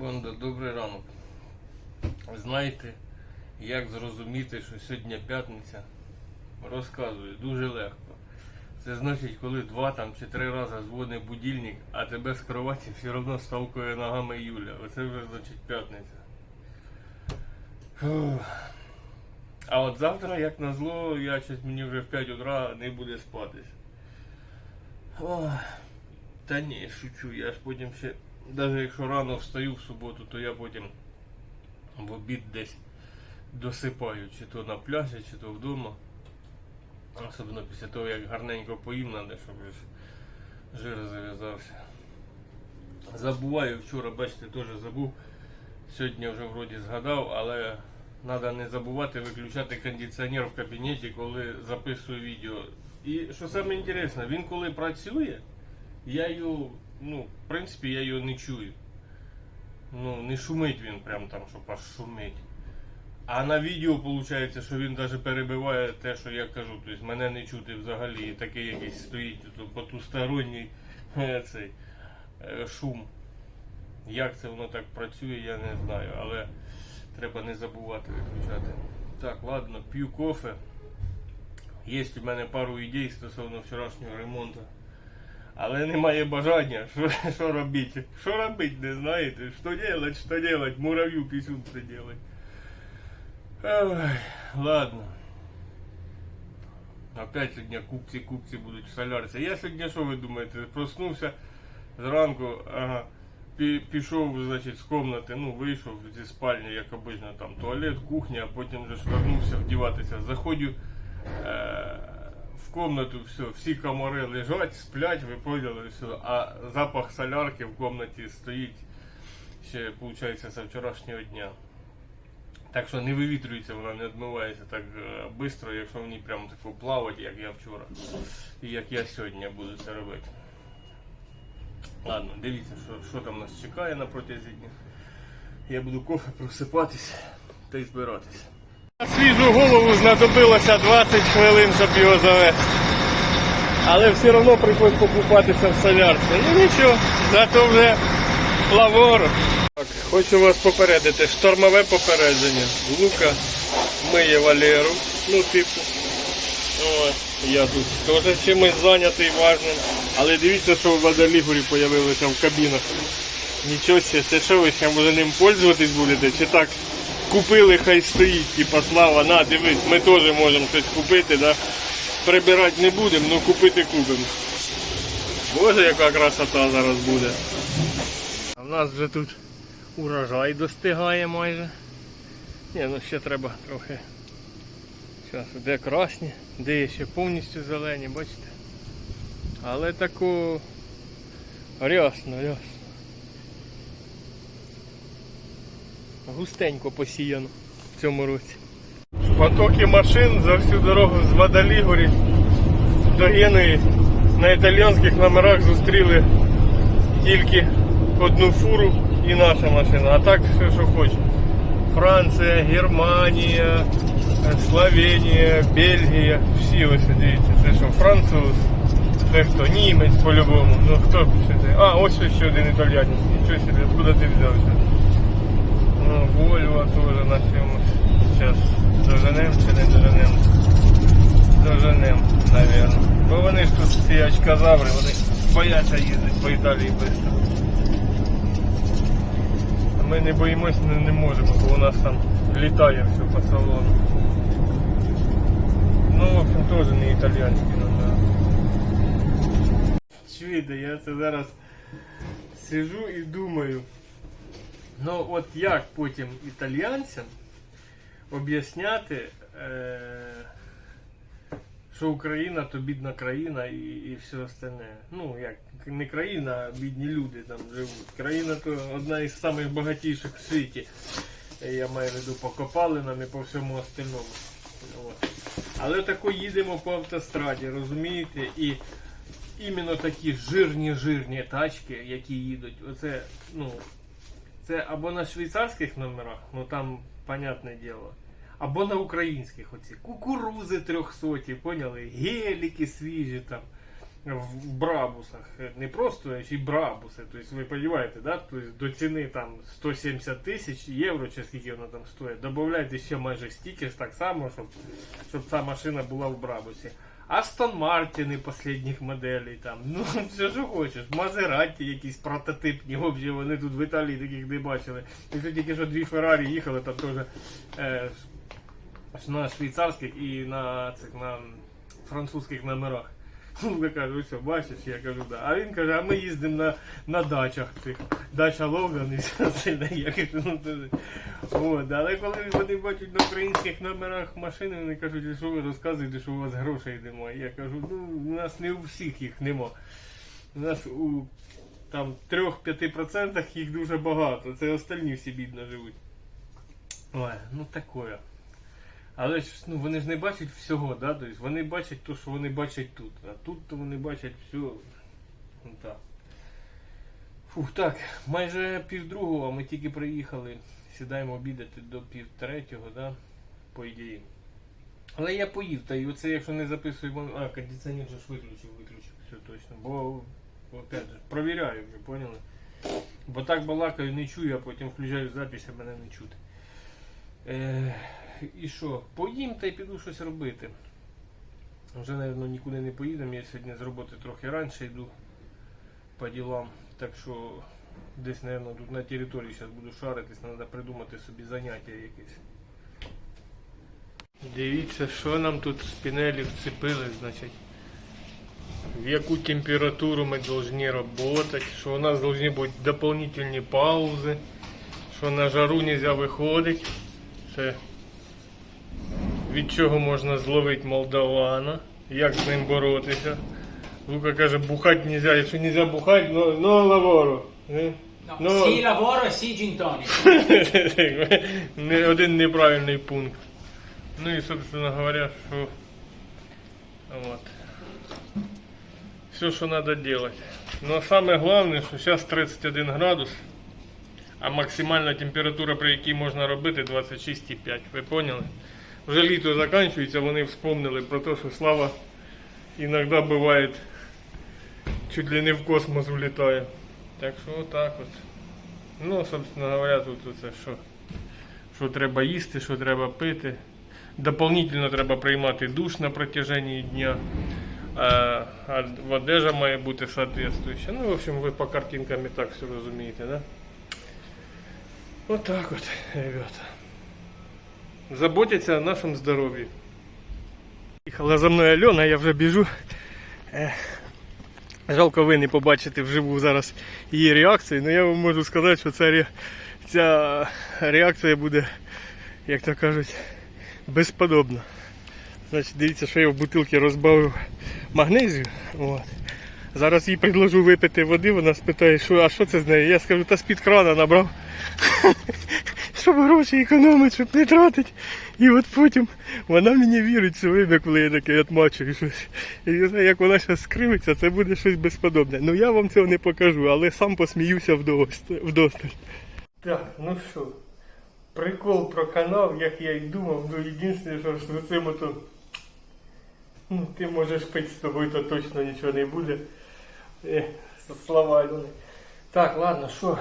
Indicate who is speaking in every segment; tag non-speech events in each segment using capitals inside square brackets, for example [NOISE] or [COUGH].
Speaker 1: Бонда, добрий ранок. Знаєте, як зрозуміти, що сьогодні п'ятниця? Розказую, дуже легко. Це значить, коли два там чи три рази дзвонить будильник, а тебе з кроваті все одно сталкує ногами Юля. Оце вже значить п'ятниця. А от завтра, як назло, я щось мені вже в 5 утра не буде спатись. Ой. Та ні, шучу, я ж потім ще, навіть якщо рано встаю в суботу, то я потім в обід десь досипаю, чи то на пляжі, чи то вдома. Особливо після того, як гарненько поїм, треба, щоб жир зав'язався. Забуваю, вчора, бачите, теж забув. Сьогодні вже вроді згадав, але треба не забувати виключати кондиціонер в кабінеті, коли записую відео. І що саме він коли працює, я його, ну, в принципі, я його не чую. Ну, не шумить він прям там, щоб аж шумить. А на відео виходить, що він навіть перебиває те, що я кажу. Тобто мене не чути взагалі. І такий якийсь стоїть потусторонній [LAUGHS] е, цей е, шум. Як це воно так працює, я не знаю, але треба не забувати виключати. Так, ладно, п'ю кофе. Є у мене пару ідей стосовно вчорашнього ремонту. Але немає бажання. Що, що робити? Що робити, не знаєте? Що делать, що делать? Муравью писюн приделать. Ой, ладно. Опять сьогодні купці, купці будуть в солярці. Я сьогодні, що ви думаєте, проснувся зранку, ага, пі- пішов, значить, з комнати, ну, вийшов зі спальні, як обично, там туалет, кухня, а потім вже ж вернувся вдіватися. Заходжу е- В комнату, все, всі комари лежать, сплять, ви поняли, все, а запах солярки в комнаті стоїть ще, виходить, з вчорашнього дня. Так що не вивітрюється, вона не відмивається так швидко, якщо в ній прямо тако плавать, як я вчора. І як я сьогодні буду це робити. Ладно, дивіться, що, що там нас чекає на протязі дня. Я буду кофе просипатись та й збиратись. Свіжу голову знадобилося 20 хвилин, щоб його завести. Але все одно прийшлось покупатися в солярці. Ну нічого, зато вже лаворо. Так, хочу вас попередити, штормове попередження. Лука миє Валеру, ну типу. От, я тут теж чимось зайнятий важним. Але дивіться, що в Водолігурі з'явилося в кабінах. Нічого себе, це що ви ще може ним пользуватись будете? Чи так купили, хай стоїть, типа слава, на, дивись, ми теж можемо щось купити, да? Прибирати не будемо, ну купити купимо. Боже, яка красота зараз буде. А в нас вже тут урожай достигає майже. Ні, ну ще треба трохи. Зараз, де красні, де є ще повністю зелені, бачите? Але таку рясно, рясно. Густенько посіяно в цьому році. Потоки машин за всю дорогу з Водолігорі до Генуї на італійських номерах зустріли тільки одну фуру і наша машина. А так все, що хоче. Франція, Германія, Словенія, Бельгія. Всі ось дивіться. Це що, француз, це хто? Німець по-любому. Ну хто це? А, ось ще один італіянець. Нічого собі, откуда ти взявся? Ну, Вольво теж на цьому. Зараз доженем чи не доженем? Доженем, мабуть. Бо вони ж тут ці очкозаври, вони бояться їздити по Італії швидко. Ми не боїмось, не, не можемо, бо у нас там літає все по салону. Ну, в общем, теж не італійський номер. Чуєте, я це зараз сижу і думаю. Ну от як потім італійцям об'ясняти, е, що Україна то бідна країна і, і все остальне. Ну, як не країна, а бідні люди там живуть. Країна то одна із самих багатіших в світі. Я маю в виду по копалинам і по всьому остальному. От. Але тако їдемо по автостраді, розумієте? І іменно такі жирні жирні тачки, які їдуть, оце, ну, це або на швейцарських номерах, ну там, понятне діло, або на українських оці. Кукурузи трьохсоті, поняли? Геліки свіжі там. в брабусах. Не просто, а ще й брабуси. Тобто ви розумієте, да? тобто до ціни там 170 тисяч євро, чи скільки вона там стоїть, додавайте ще майже стільки так само, щоб, щоб ця машина була в брабусі. Астон Мартіни последніх моделей, там, [LAUGHS] ну все що хочеш, Мазераті якісь прототипні, взагалі вони тут в Італії таких не бачили. І це тільки що дві Феррарі їхали, там теж е, на швейцарських і на цих на французьких номерах. Я кажу, все, бачиш, я кажу, да. А він каже, а ми їздимо на, на дачах цих. Дача Логан і [LAUGHS] все остальне. Я кажу, ну то. От, але коли вони бачать на українських номерах машини, вони кажуть, що ви розказуєте, що у вас грошей немає. Я кажу, ну у нас не у всіх їх нема. У нас у там 3-5% їх дуже багато. Це остальні всі бідно живуть. Ой, ну такое. Але ж ну, вони ж не бачать всього, да? тобто вони бачать те, що вони бачать тут. А тут то вони бачать все. Ну. Фух, так, майже півдругого, а ми тільки приїхали. Сідаємо обідати до півтретього, да? по ідеї. Але я поїв, та й оце якщо не записую, а, кондиціонер же ж виключив, виключив, все точно. Бо, опять же, провіряю вже, поняли? Бо так балакаю, не чую, а потім включаю запись, а мене не чути. Е, і що? Поїм та й піду щось робити. Вже, мабуть, нікуди не поїдемо. Я сьогодні з роботи трохи раніше йду по ділам. Так що десь, мабуть, тут на території зараз буду шаритись, треба придумати собі заняття якесь. Дивіться, що нам тут з пінелі вцепили, значить. В яку температуру ми повинні працювати, що у нас повинні бути дополнительні паузи, що на жару не можна виходити. Від чого можна зловити молдавана, як з ним боротися. Лука каже, бухати не можна, якщо не можна бухати, ну, ну лавору.
Speaker 2: No,
Speaker 1: Ну,
Speaker 2: e sì gin tonic.
Speaker 1: не один неправильний пункт. Ну і, собственно говоря, що вот. Все, що треба делать. Но самое главное, що зараз 31 градус, а максимальна температура, при якій можна робити 26,5. Ви поняли? Вже літо закінчується, вони вспомнили про те, що слава іноді буває чуть ли не в космос улітає. Так що отак от. Ну, собственно говоря, тут оце що, що треба їсти, що треба пити. Дополнительно треба приймати душ на протяжении дня. А, а одежа має бути соответствующая. Ну, в общем, ви по картинкам і так все розумієте, да? Вот так вот, ребята. Заботяться о нашем здоров'ї. Їхала за мною Альона, я вже біжу. Е, Жалко ви не побачите вживу зараз її реакцію, але я вам можу сказати, що ця, ре- ця реакція буде, як то кажуть, безподобна. Значить, дивіться, що я в бутилці розбавив магнезію. От. Зараз їй предложу випити води, вона спитає, що, а що це з нею? Я скажу, та з-під крана набрав. [LAUGHS] щоб гроші економити, щоб не тратити. І от потім вона мені вірить все время, коли я таке відмачую щось. І я знаю, як вона зараз скривиться, це буде щось безподобне. Ну я вам цього не покажу, але сам посміюся вдосталь. Так, ну що, прикол про канал, як я і думав, ну єдине, що з цим ото. Ну, ти можеш пити з тобою, то точно нічого не буде. Слова Альони. Так, ладно, що?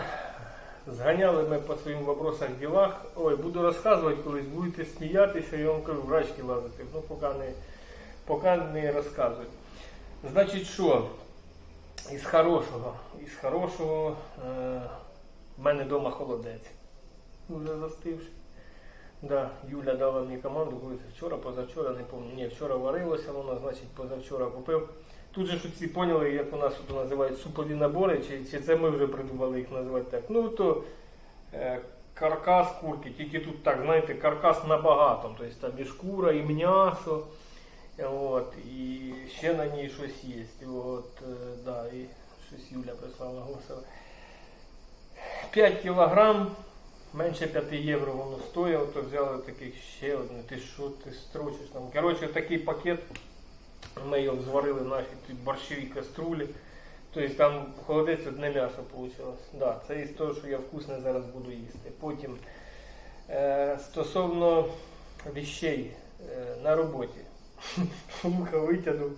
Speaker 1: Зганяли ми по своїм вопросах ділах. Ой, буду розказувати колись, будете сміятися, я вам кажу, врачки лазити. Ну, поки не, поки не розказую. Значить, що? Із хорошого. Із хорошого е, в мене вдома холодець. Вже застивши. Да, Юля дала мені команду, коли вчора, позавчора, не пам'ятаю. Ні, вчора варилося воно, значить позавчора купив. Тут же всі поняли, як у нас тут називають супові набори, чи, чи це ми вже придумали їх називати так. Ну то е, каркас курки, тільки тут так, знаєте, каркас набагато. Тобто там і шкура, і м'ясо, от, і ще на ній щось є. От, е, да, і щось Юля прислала голосове. 5 кілограм, менше 5 євро воно стоїло, то взяли таких ще одне. Ти що ти строчиш там? Коротше, такий пакет. Ми його зварили в нашій борщовій каструлі. Тобто там холодець одне м'ясо вийшло. Да, це із того, що я вкусне зараз буду їсти. Потім е, стосовно віщей е, на роботі. [LAUGHS] Лука витягнув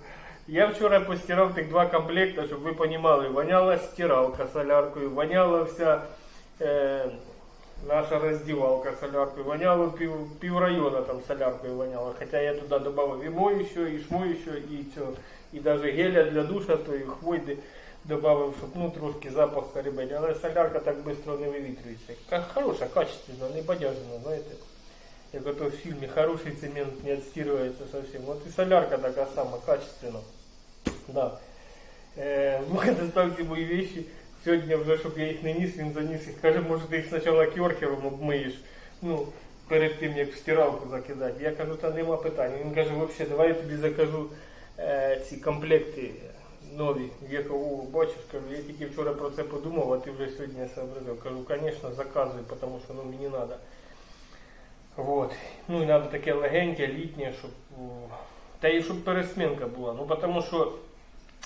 Speaker 1: Я вчора постирав тих два комплекти, щоб ви розуміли, воняла стиралка соляркою, воняла вся е, наша роздівалка соляркою, воняло пів, пів района там соляркою воняло. Хоча я туди додав і моющу, і шмоющу, і цього, і навіть геля для душа, то і хвойди додав, щоб ну, трошки запах перебити. Але солярка так швидко не вивітрюється. Ка- Хороша, качественна, не бадяжена, знаєте. Як ото в фільмі хороший цемент не отстирывается совсем. Вот и солярка такая сама, качественно. Да. Е, Муха достав ці мої вещи. Сьогодні вже, щоб я їх не ніс, він заніс їх. Каже, може ти їх спочатку кьорхером обмиєш. Ну, перед тим як в стиралку закидати. Я кажу, та нема питань. Він каже, взагалі, давай я тобі закажу е, ці комплекти нові. Я бачиш, кажу, я тільки вчора про це подумав, а ти вже сьогодні сообразив. Кажу, звісно, заказуй, тому що ну, мені треба. Вот. Ну і треба таке легеньке, літнє, щоб. Та і щоб пересмінка була. Ну тому що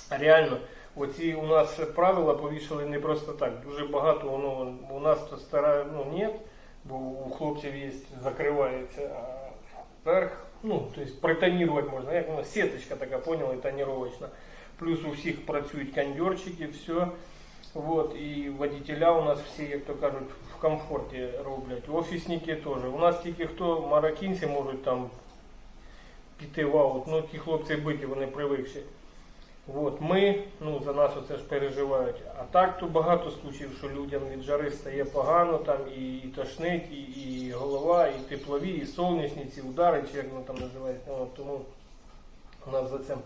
Speaker 1: реально, оці у нас правила повішали не просто так. Дуже багато воно у нас то стара, ну ні, бо у хлопців є, закривається а верх. Ну, тобто притонірувати можна, як воно, сіточка така, поняли, тоніровочна. Плюс у всіх працюють кондьорчики, все. Вот, і водителя у нас всі, як то кажуть, в комфорті роблять. Офісники теж. У нас тільки хто мароккінці можуть там піти в аут. Ну, ті хлопці биті, вони привикші. От, ми, ну, за нас оце ж переживають. А так то багато случаїв, що людям від жари стає погано, там і, і тошнить, і, і голова, і теплові, і сонячні ці удари, чи як воно там називається. От тому у нас за цим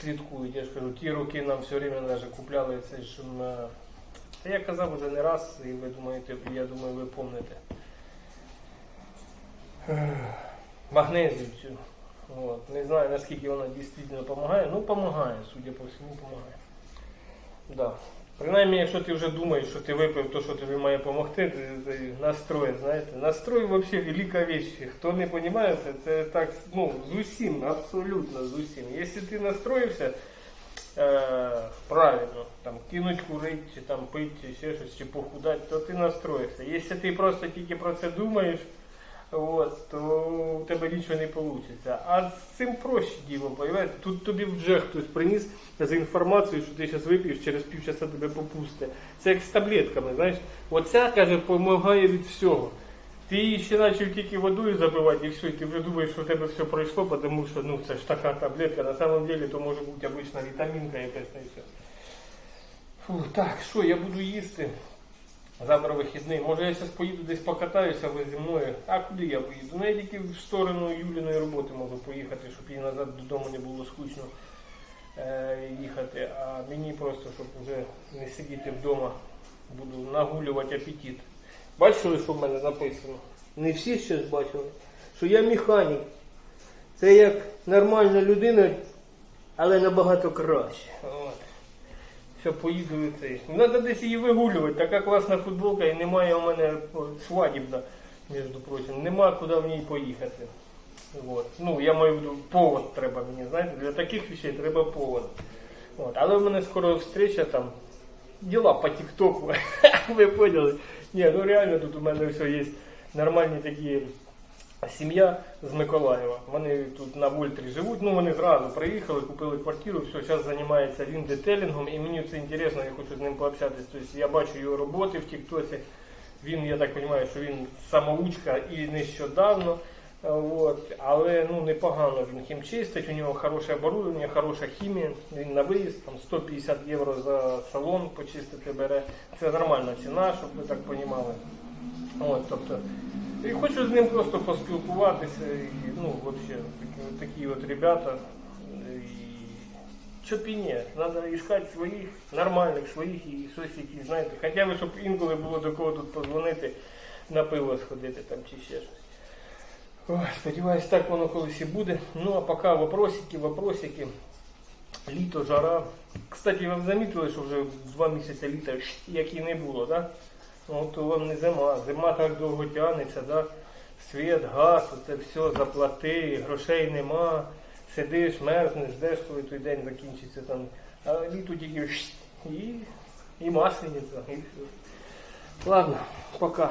Speaker 1: слідкують. Я ж кажу, ті роки нам все время даже купляли це ж на. Та я казав уже не раз, і ви думаєте, я думаю, ви помните. Магнезію цю. От. Не знаю наскільки вона дійсно допомагає. Ну, допомагає, судя по всьому, допомагає. Да. Принаймні, якщо ти вже думаєш, що ти випив те, що тобі має допомогти, ти, ти настрой, знаєте. Настрой взагалі велика річ. Хто не розуміє, це, це так, ну, з усім, абсолютно з усім. Якщо ти настроївся е, правильно, там, кинуть курити, чи там пити, чи ще щось, чи похудати, то ти настроївся. Якщо ти просто тільки про це думаєш, От, то у тебе нічого не вийде. А з цим проще діло, понимаєте? Тут тобі вже хтось приніс за інформацію, що ти зараз вип'єш, через півчаса тебе попусте. Це як з таблетками, знаєш. Оця, каже, допомагає від всього. Ти її ще почав тільки водою забивати і все, і ти вже думаєш, що в тебе все пройшло, тому що ну, це ж така таблетка. На самом деле то може бути обична вітамінка якась. Фу, так, що, я буду їсти. Завтра вихідний. Може я зараз поїду десь покатаюся ви зі мною. А куди я поїду? Ну я тільки в сторону Юліної роботи можу поїхати, щоб їй назад додому не було скучно е, їхати. А мені просто, щоб вже не сидіти вдома, буду нагулювати апетит. Бачили, що в мене написано? Не всі ще ж бачили, що я механік. Це як нормальна людина, але набагато краще. Все, поїду і. Треба десь її вигулювати. Така класна футболка і немає у мене свадібна, між прочим. Нема куди в ній поїхати. От. Ну, я маю повод треба мені, знаєте, для таких речей треба повод. От. Але в мене скоро встреча там. Діла по тіктоку. [LAUGHS] Ви поняли? Ні, ну реально тут у мене все є нормальні такі сім'я з Миколаєва. Вони тут на Вольтрі живуть. Ну вони зразу приїхали, купили квартиру, все, зараз займається він детелінгом, і мені це інтересно, я хочу з ним пообщатися. Тобто я бачу його роботи в Тіктоці. Він, я так розумію, що він самоучка і нещодавно. От, але ну непогано він хімчистить, у нього хороше оборудовання, хороша хімія, він на виїзд, там 150 євро за салон почистити бере. Це нормальна ціна, щоб ви так розуміли. От, тобто, і хочу з ним просто поспілкуватися. І, ну, взагалі, такі, такі от ребята. І, чо б і ні, треба іскати своїх, нормальних своїх і щось які, знаєте, хоча б, щоб інколи було до кого тут позвонити, на пиво сходити там чи ще щось. Ой, сподіваюсь, так воно колись і буде. Ну а поки вопросики, вопросики. Літо, жара. Кстати, ви замітили, що вже два місяці літа як і не було, так? Ну, то вам не зима. Зима так довго тягнеться, да? світ, газ, це все, заплати, грошей нема. Сидиш, мерзнеш, ждеш, коли той день закінчиться там. А літо тільки і, і маслениця, і все. Ладно, пока.